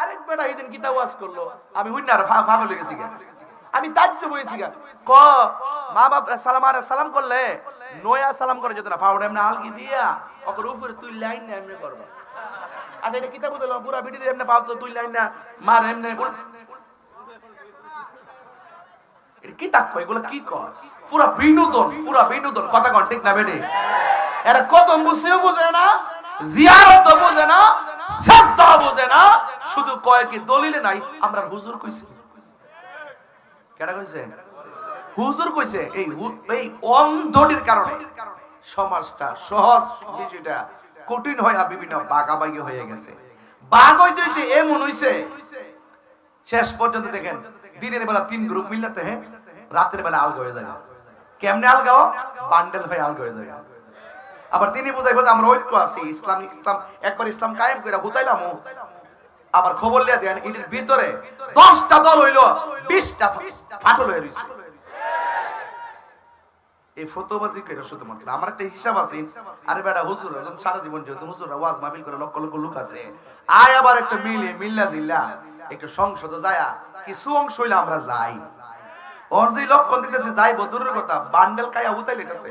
আরেক বেটা এই দিন কিতা ওয়াজ করল। আমি হুই না ফাগল হয়ে গেছি। আমি তাজ্য বইছি ক মা বাপ সালাম আর সালাম করলে? নয়া সালাম করে যেত না। পাউডার এমনি আলগি দিয়া ওকর উপরে তুই লাইন না, এমনি করবা। আচ্ছা এটা কিতা বুঝলো পুরা ভিডিও এমনি পাও তো তুই লাইন না, মার এমনি কি তাক এগুলো কি কর পুরা বিনোদন পুরা বিনোদন। কথা কন, ঠিক না, বেটে? এরা কত মুসিও বোঝে না জিয়ারত বোঝে না কঠিন বিভিন্ন হয়ে গেছে। বাঘ এমন হইছে, শেষ পর্যন্ত দেখেন, দিনের বেলা তিন গ্রুপ মিলাতে হ্যাঁ রাতের বেলা আলগা হয়ে যায় কেমনে আলগাও বান্ডেল হয়ে আলগা হয়ে যায় আবার তিনি বুঝাইবো যে আমরা ঐক্য আছি, ইসলাম ইসলাম, একবার ইসলাম কায়েম করে হুতাইলাম আবার খবর লিয়া দেন এটির ভিতরে দশটা দল হইল, বিশটা ফাটল হয়ে রইছে। এই ফটোবাজি করে শুধুমাত্র আমার একটা হিসাব আছে। আরে বেটা, হুজুর যখন সারা জীবন যেহেতু হুজুর ওয়াজ মাহফিল করে লক্ষ লক্ষ লোক আছে। আয় আবার একটা মিলে, মিল্লা জিল্লা, একটু সংসদ যায়া, কিছু অংশ হইলে আমরা যাই। ওর যে লক্ষণ দিতেছে যাই বদুরের কথা, বান্ডেল খাইয়া উতাই লিতেছে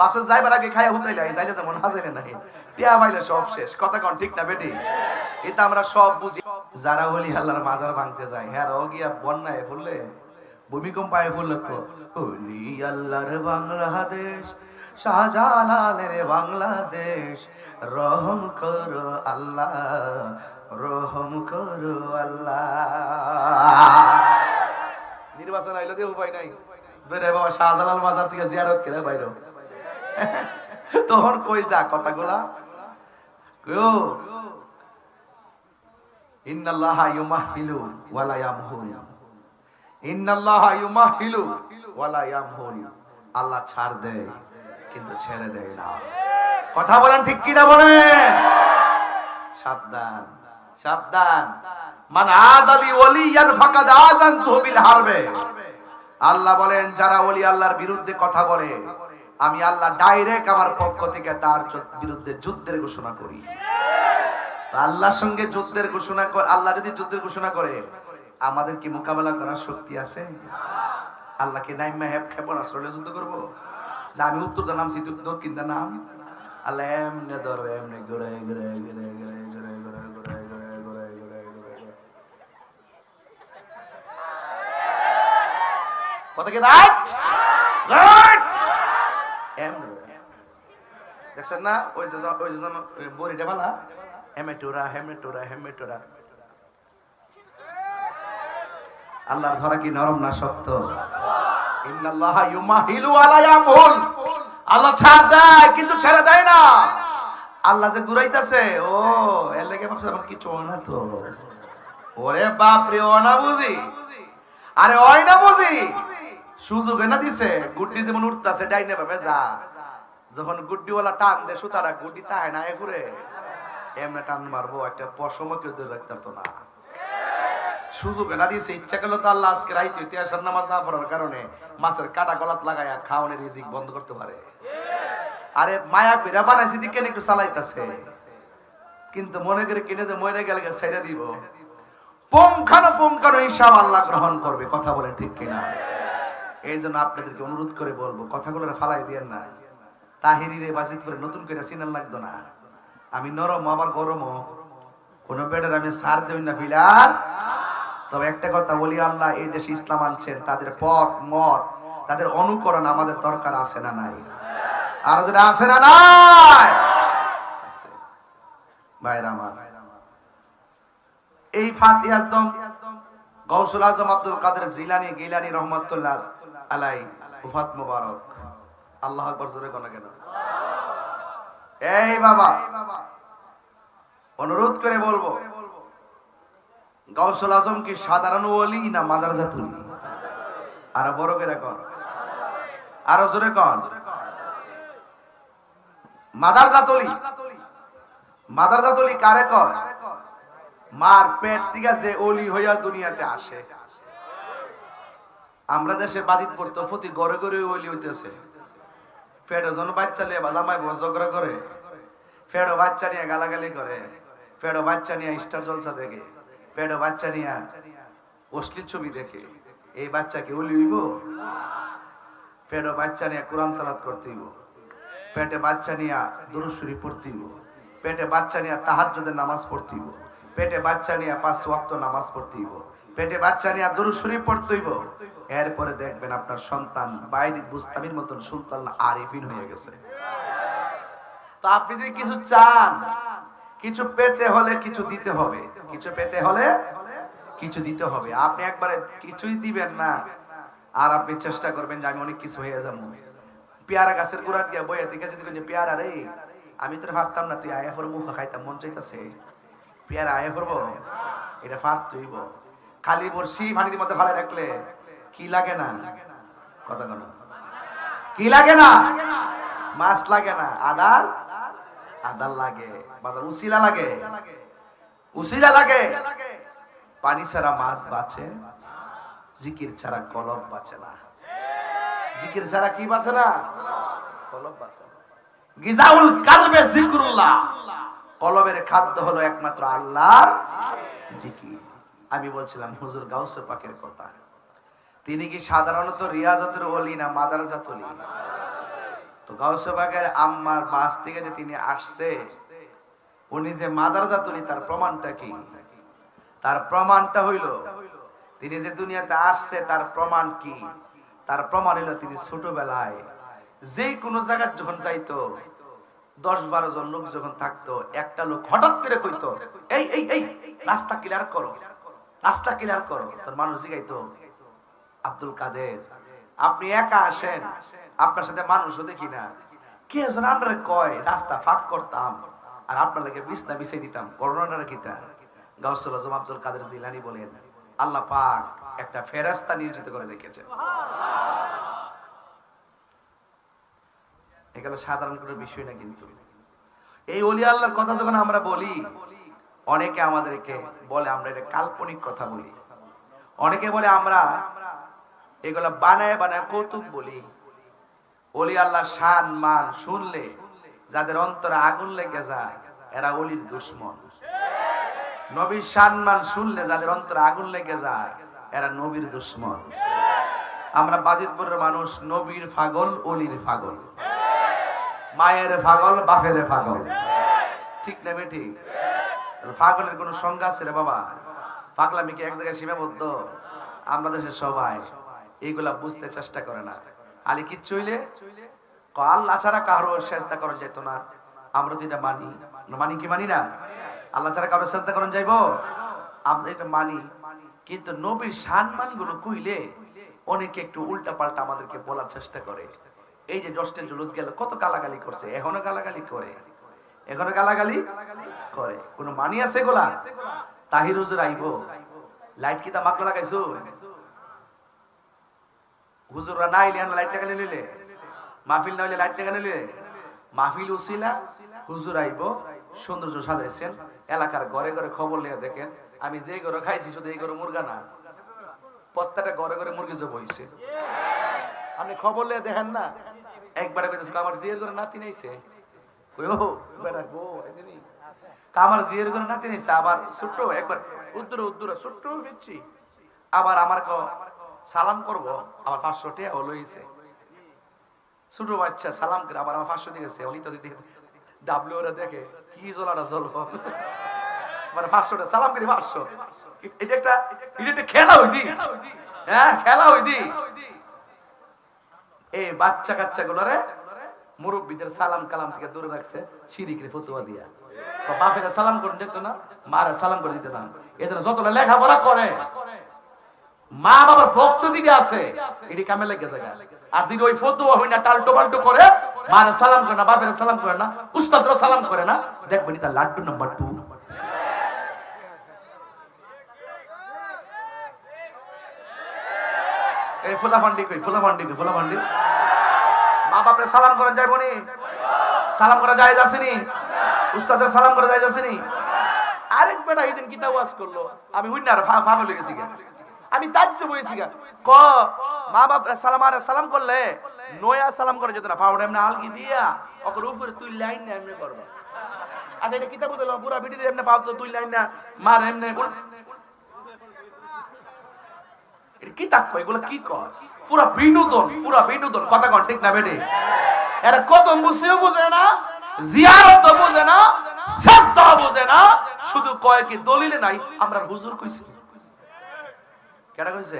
বাসে যাইবার আগে খাইয়া উতাইলে যাইলে যেমন হাজাইলে নাই। টিয়া পাইলে সব শেষ। কথা কন, ঠিক না বেটি? এটা আমরা সব বুঝি। যারা হলি আল্লাহর মাজার ভাঙতে যায় হ্যাঁ গিয়া বন্যায় ফুললে ভূমিকম্প আয় ফুললে তো হলি আল্লাহর বাংলাদেশ, শাহজালালের বাংলাদেশ, রহম করো আল্লাহ, রহম করো আল্লাহ। নির্বাচন আইলো উপায় নাই। বাবা শাহজালাল মাজার থেকে জিয়ারত করে বাইর। তখন কই যা কথাগুলা? ইয়ামহুল আল্লাহ ছাড় দেয় কিন্তু ছেড়ে দেয় না। কথা বলেন ঠিক কিনা বলেন? সাবধান সাবধান। মান আদালি হারবে। আল্লাহ বলেন, যারা ওলি আল্লাহর বিরুদ্ধে কথা বলে আমি আল্লাহ ডাইরেক্ট আমার পক্ষ থেকে তার বিরুদ্ধে যুদ্ধের ঘোষণা করি আল্লাহর সঙ্গে যুদ্ধের ঘোষণা কর আল্লাহ যদি যুদ্ধের ঘোষণা করে আমাদের কি মোকাবেলা করার শক্তি আছে আল্লাহকে নাইমা হেপ ক্ষেপণাস্ত্র লইয়া যুদ্ধ করব যে আমি উত্তর দা নাম সিদ্ধ দক্ষিণ দা নাম আল্লাহ এমনে ধরবে এমনে ঘুরে ঘুরে ঘুরে ঘুরে ঘুরে কথা কি রাইট রাইট দেখছেন না ওই যে ওই যে জন- ওই বড়িটা বালা হেমেটোরা হেমেটোরা হেমেটোরা আল্লাহর ধরা কি নরম না শক্ত আল্লাহ ছাড় দেয় কিন্তু ছেড়ে দেয় না আল্লাহ যে ঘুরাইতেছে ও এর লেগে আমার কিছু না তো ওরে বাপ রে ও না বুঝি আরে ওই না বুঝি সুযোগ না দিছে, গুড্ডি যেমন উঠতাছে ডাইনে ভাবে যা যখন গুড্ডিওয়ালা টান দে সুতারা গুড্ডি তাহে না ঘুরে। এমনি টান মারবো, একটা পশমও কেউ ধরে রাখতে পারতো না। সুযোগ না দিয়েছে ইচ্ছা করল তো আল্লাহ আজকে রাইতে ইতিহাসের নামাজ না পড়ার কারণে মাছের কাটা গলাত লাগাইয়া খাওয়ানোর রিজিক বন্ধ করতে পারে। আরে মায়া কইরা বানাইছি দিকে একটু চালাইতাছে। কিন্তু মনে করে কিনে যে মরে গেলে ছেড়ে দিব। পঙ্খানো পঙ্খানো হিসাব আল্লাহ গ্রহণ করবে, কথা বলেন ঠিক কিনা? এই জন্য আপনাদেরকে অনুরোধ করে বলব, কথাগুলো ফালাই দিয়েন না। তাহিরিরে বাজিত করে নতুন করে সিনাল লাগতো না। আমি নরম, আবার গরমও। কোন বেডের আমি সার দেই না ফিলার তবে একটা কথা বলি আল্লাহ এই দেশে ইসলাম আনছেন, তাদের পথ, মত, তাদের অনুকরণ আমাদের দরকার আছে না নাই? আর ওদের আছে না নাই। ভাইরা আমার, এই ফাতিহা আজম গৌসুল আজম আব্দুল কাদের জিলানি গিলানি রহমতুল্লাহ আলাই উফাত মুবারক। আল্লাহ আকবর জোরে কোন কেন? এই বাবা, অনুরোধ করে বলব গৌসুল আজম কি সাধারণ ওলি না মাদার জাতুলি আর বড় করে কর আরও জোরে কর মাদার জাতলি মাদার জাতলি কারে কর মার পেট ঠিক আছে অলি হইয়া দুনিয়াতে আসে। আমরা দেশে বাজিত পড়তো প্রতি ঘরে ঘরে অলি হইতেছে। ফেডো জন বাচ্চা নিয়ে জামাই ঝগড়া করে। ফেডো বাচ্চা নিয়ে গালাগালি করে। পেড়ো বাচ্চা নিয়ে স্টার জলসা দেখে। পেড়ো বাচ্চা নিয়ে অশ্লীল ছবি দেখে। এই বাচ্চাকে উলি হইব? পেড়ো বাচ্চা নিয়ে কোরআন তালাত করতে হইব। পেটে বাচ্চা নিয়ে দুরুশ্বরী পড়তে হইব। পেটে বাচ্চা নিয়ে তাহাজ্জুদের নামাজ পড়তে হইব। পেটে বাচ্চা নিয়ে পাঁচ ওয়াক্ত নামাজ পড়তে হইব। পেটে বাচ্চা নিয়ে দুরুশ্বরী পড়তে হইব এরপরে দেখবেন আপনার সন্তান বাইরে বুস্তামির মতন সুলতান আরিফিন হয়ে গেছে। তো আপনি যদি কিছু চান, কিছু পেতে হলে কিছু দিতে হবে। কিছু পেতে হলে কিছু দিতে হবে। আপনি একবারে কিছুই দিবেন না। আর আপনি চেষ্টা করবেন যে আমি অনেক কিছু হয়ে যাব। পেয়ারা গাছের গোড়া দিয়ে বইয়া থেকে যদি পেয়ারা রে, আমি তো পারতাম না, তুই আয়া মুখ খাইতাম, মন চাইতাছে। পেয়ারা আয়া করব এটা ফার তুইব খালি বর্ষি পানির মধ্যে ভালো রাখলে কি লাগে না? কথা কেন কি লাগে না? মাছ লাগে না। আদার? আদার লাগে। বাজার উসিলা লাগে। উসিলা লাগে। পানি ছাড়া মাছ বাঁচে। জিকির ছাড়া কলম বাঁচে না। জিকির ছাড়া কি বাঁচে না? কলম বাঁচে। গিজাউল কালবে জিকরুল্লাহ। কলবের খাদ্য হলো একমাত্র আল্লাহর জিকির। আমি বলছিলাম, হুজুর, গাউসে পাকের কথা। তিনি কি সাধারণত রিয়াজতের ওলি না মাদারাজাত ওলি? তো গাউসে পাকের আম্মার থেকে যে তিনি আসছে, উনি যে মাদারাজাত ওলি, তার প্রমাণটা কি? তার প্রমাণটা হইল, তিনি যে দুনিয়াতে আসছে, তার প্রমাণ কি? তার প্রমাণ হইল তিনি ছোটবেলায় যে কোনো জায়গায় যখন যাইতো, দশ বারো জন লোক যখন থাকতো, একটা লোক হঠাৎ করে কইতো, এই এই এই, রাস্তা ক্লিয়ার করো। রাস্তা ক্লিয়ার করো। তোর মানুষ জিগাইতো, আব্দুল কাদের, আপনি একা আসেন, আপনার সাথে মানুষও দেখি না। কে একজন আমরা কয়, রাস্তা ফাঁক করতাম আর আপনার লাগে বিছনা বিছাই দিতাম। করোনাটা কিতা গাউসুল আজম আব্দুল কাদের জিলানি বলেন, আল্লাহ পাক একটা ফেরেস্তা নিয়োজিত করে রেখেছে। এগুলো সাধারণ কোনো বিষয় না কিন্তু। এই অলি আল্লাহর কথা যখন আমরা বলি অনেকে আমাদেরকে বলে আমরা এটা কাল্পনিক কথা বলি। অনেকে বলে আমরা এগুলো বানায় বানায় কৌতুক বলি। অলি আল্লাহ শান, মান শুনলে, যাদের অন্তরে আগুন লেগে যায়, এরা অলির দুশ্মন। নবীর শান, মান শুনলে যাদের অন্তরে আগুন লেগে যায়, এরা নবীর দুশ্মন। আমরা বাজিতপুরের মানুষ, নবীর ফাগল অলির ফাগল মায়ের ফাগল বাপের ফাগল ঠিক না বেটি? ফাগলের কোনো সংজ্ঞা আছে বাবা? পাগলামি কি এক জায়গায় সীমাবদ্ধ? আমরা দেশের সবাই। এইগুলা বুঝতে চেষ্টা করে না। আলী আল্লাহ ছাড়া কারও সেজদা করা যেত না। আমরা তো এটা মানি। মানি কি মানি না? আল্লাহ ছাড়া কারও সেজদা করেন যাইবো? আমরা এটা মানি। কিন্তু নবীর সম্মানগুলো কইলে অনেকে একটু উল্টা পাল্টা আমাদেরকে বলার চেষ্টা করে। এই যে দশটা জুলুস গেল, কত গালাগালি করছে, এখনও গালাগালি করে। এখনও গালাগালি করে। কোন মানি আছে গোলা তাহির হুজুর আইব। লাইট কি তা মাকলো লাগাইছো? হুজুররা না আইলে লাইট লাগালে নিলে? মাহফিল না হইলে লাইট লাগালে নিলে? মাহফিল উসিলা, হুজুর আইব। সৌন্দর্য সাজাইছেন। এলাকার ঘরে ঘরে খবর লিয়ে দেখেন। আমি যে ঘরে খাইছি, শুধু এই ঘরে মুরগা না। প্রত্যেকটা ঘরে ঘরে মুরগি জব হইছে। আপনি খবর লিয়ে দেখেন না? একবারে আমার জিয়ের ঘরে নাতি নাইছে? আমার জিয়ের ঘরে নাতি নাইছে আবার ছোট্ট একবার উদ্দুরে উদ্দুরে ছোট্ট ফিরছি আবার আমার সালাম করব আমার পাঁচশো টাকা হলো হইছে ছোট বাচ্চা সালাম করে আবার আমার পাঁচশো দিয়েছে উনি তো যদি ডাবলিউ ওরা দেখে কি জলাটা চলবো মানে পাঁচশো টাকা সালাম করি পাঁচশো। এটা একটা এটা একটা খেলা হইদি হ্যাঁ খেলা হইদি এই বাচ্চা কাচ্চা গুলোরে মুরব্বীদের সালাম কালাম থেকে দূরে রাখছে শিরিকের ফতুয়া দিয়া। সালাম করে দিত না, মারা সালাম করে জন্য লেখাপড়া করে, মা বাবার ভক্ত আছে, এটি কামে লেগে যায় আর ওই হই না পাল্টো করে, মারা সালাম করে না সালাম করে না সালাম করে না, দেখবেন তার লাড্ডু নাম্বার টু। এই ফুলা ফান্ডি কই ফুলা ফান্ডি কই ফান্ডি মা বাপরে সালাম করা যায় বনি সালাম করা যায় যাসেনি উস্তাদের সালাম করা যায় যাসেনি আরেক বেটা ওয়াজ করল? আমি না ফাগল আমি বইছি ক মা বাপ সালাম আর সালাম করলে? নয়া সালাম করে যেত না। পাউডার এমনি আলগি দিয়া ওকে উপরে তুই লাইন না এমনি করবা। আচ্ছা এটা কিতা পুরা ভিডিও এমনি পাও তো তুই লাইন না, মার এমনি এটা কি তাক এগুলো কি কয়? পুরা বিনোদন পুরা বিনোদন। কথা কন, ঠিক না বেটে? এরা কত মুসিও বোঝে না জিয়ারত বোঝে না সেজদা বোঝে না, শুধু কয় কি দলিলে নাই, আমরা হুজুর কইছি। কেডা কইছে?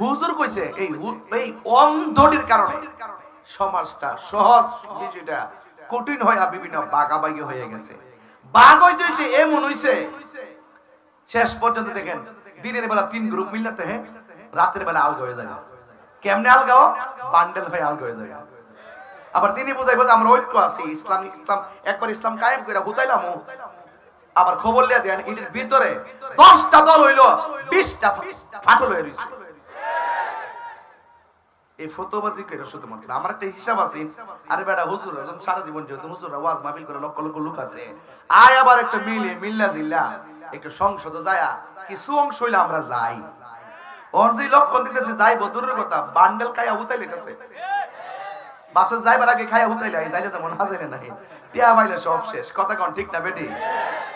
হুজুর কইছে, এই এই অন্ধটির কারণে। সমাজটা সহজ বিষয়টা কঠিন হয়ে বিভিন্ন বাগাবাগি হয়ে গেছে। বাঘ হইতে এমন হইছে, শেষ পর্যন্ত দেখেন, দিনের বেলা তিন গ্রুপ মিলাতে হ্যাঁ রাতের বেলা আলগা হয়ে যায় কেমনে আলগাও? বান্ডেল হয়ে আলগা হয়ে যায় আবার তিনি বুঝাইবো যে আমরা ঐক্য আছি ইসলামিক ইসলাম একবার ইসলাম কায়েম করে হুতাইলাম আবার খবর লিয়া দেন এটির ভিতরে দশটা দল হইল, বিশটা ফাটল হয়ে রয়েছে এই ফতোবাজি করে শুধুমাত্র আমার একটা হিসাব আছে। আরে বেটা, হুজুর যখন সারা জীবন যেহেতু হুজুর ওয়াজ মাহফিল করে লক্ষ লক্ষ লোক আছে। আয় আবার একটা মিলে, মিল্লা জিল্লা, একটু সংসদ যায়া, কিছু অংশ হইলে আমরা যাই। ওর যে লক্ষণ দিতেছে যাই বদুরের কথা, বান্ডেল খাইয়া উতাই লিতেছে বাসে যাইবার আগে খাইয়া উতাইলে আই যাইলে যেমন হাজাইলে নাই। টিয়া বাইলে সব শেষ। কথা কোন, ঠিক না বেটি?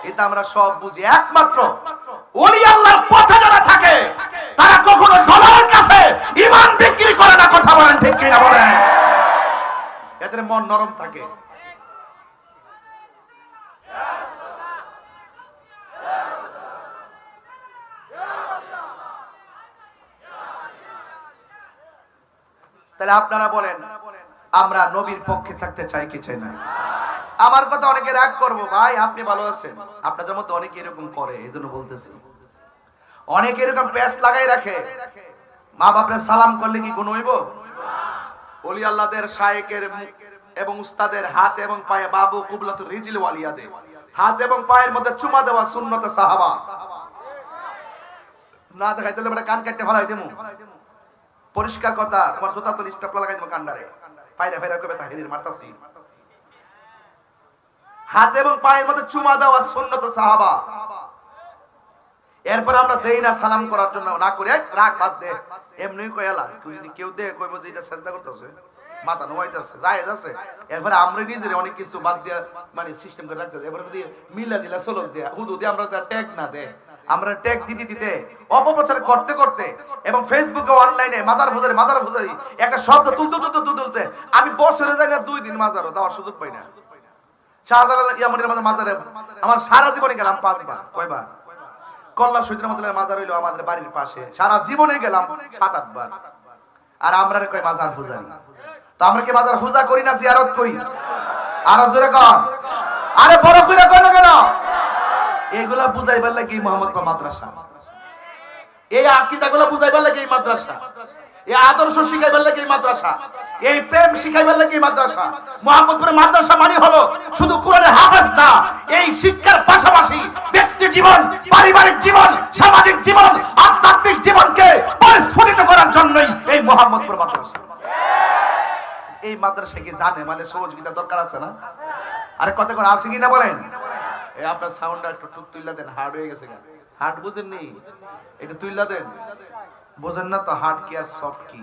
এটা আমরা সব বুঝি। একমাত্র ওলি আল্লাহর পথে যারা থাকে, তারা কখনো ডলারের কাছে ইমান বিক্রি করে না, কথা বলেন ঠিক কি না বলেন? এদের মন নরম থাকে। তাহলে আপনারা বলেন, আমরা নবীর পক্ষে থাকতে চাই কি চাই না? আমার কথা অনেকে রাগ করব, ভাই, আপনি ভালো আছেন। আপনাদের মধ্যে অনেকে এরকম করে এই জন্য বলতেছি। অনেকে এরকম প্যাস লাগাই রাখে। মা বাপরে সালাম করলে কি গুণ হইব? অলি আল্লাহদের শায়েকের এবং উস্তাদের হাত এবং পায়ে বাবু কুবলাত রিজিল ওয়ালিয়াদে হাত এবং পায়ের মধ্যে চুমা দেওয়া সুন্নত সাহাবা। না দেখাই তাহলে কান কাটতে ফেলাই দেবো পরিষ্কার কথা তোমার জুতা তো স্টাপ লাগাই দেবো কান্ডারে পায়রা ফাইরা কবে তাহিরির মারতাছি। হাত এবং পায়ের মধ্যে চুমা দেওয়া সুন্নত সাহাবা। এরপর আমরা দেই না সালাম করার জন্য। না করে "এই, রাখ বাদ দে। এমনি কয়ালা কেউ যদি কেউ দে কইব যে এটা চেষ্টা করতেছে। মাথা নোয়াইতেছে যায় আছে। এরপরে আমরা নিজের অনেক কিছু বাদ দিয়া মানে সিস্টেম করে রাখতেছে। এরপরে যদি মিলা দিলা চলক দেয়া হুদু দিয়ে আমরা ট্যাগ না দে আমরা ট্যাগ দিতে দিতে অপপ্রচার করতে করতে এবং ফেসবুকে অনলাইনে মাজার ফুজারি মাজার ফুজারি একটা শব্দ তুলতে তুলতে তুলতে তুলতে আমি বছরে যাই না দুই দিন মাজারও, যাওয়ার সুযোগ পাই না। বাড়ির পাশে। সারা জীবনে গেলাম সাত আটবার আর আমরা মাজার তো আমরা কি মাজার পূজা করি না জিয়ারত করি? আর কর আরে বড় কইরা কয় না কেন? এগুলা বুঝাইবার লাগি মোহাম্মদ মাদ্রাসা। এই আকিদাগুলো বুঝাইবার লাগে এই মাদ্রাসা। এই আদর্শ শিখাইবার লাগে এই মাদ্রাসা। এই প্রেম শিখাইবার লাগে এই মাদ্রাসা। মোহাম্মদপুরের মাদ্রাসা মানে হলো শুধু কোরআনের হাফেজ না, এই শিক্ষার পাশাপাশি ব্যক্তি জীবন, পারিবারিক জীবন, সামাজিক জীবন, আধ্যাত্মিক জীবনকে পরিস্ফুটিত করার জন্যই এই মোহাম্মদপুর মাদ্রাসা। এই মাদ্রাসা কি জানে? মানে সহযোগিতা দরকার আছে না? আরে কত করে আছে কিনা বলেন? এই আপনার সাউন্ডটা একটু টুক তুইলা দেন হার্ড হয়ে গেছে গা। হার্ড বুঝেন এটা তুইলা দেন। বোঝেন না তো হার্ড কি আর সফট কি।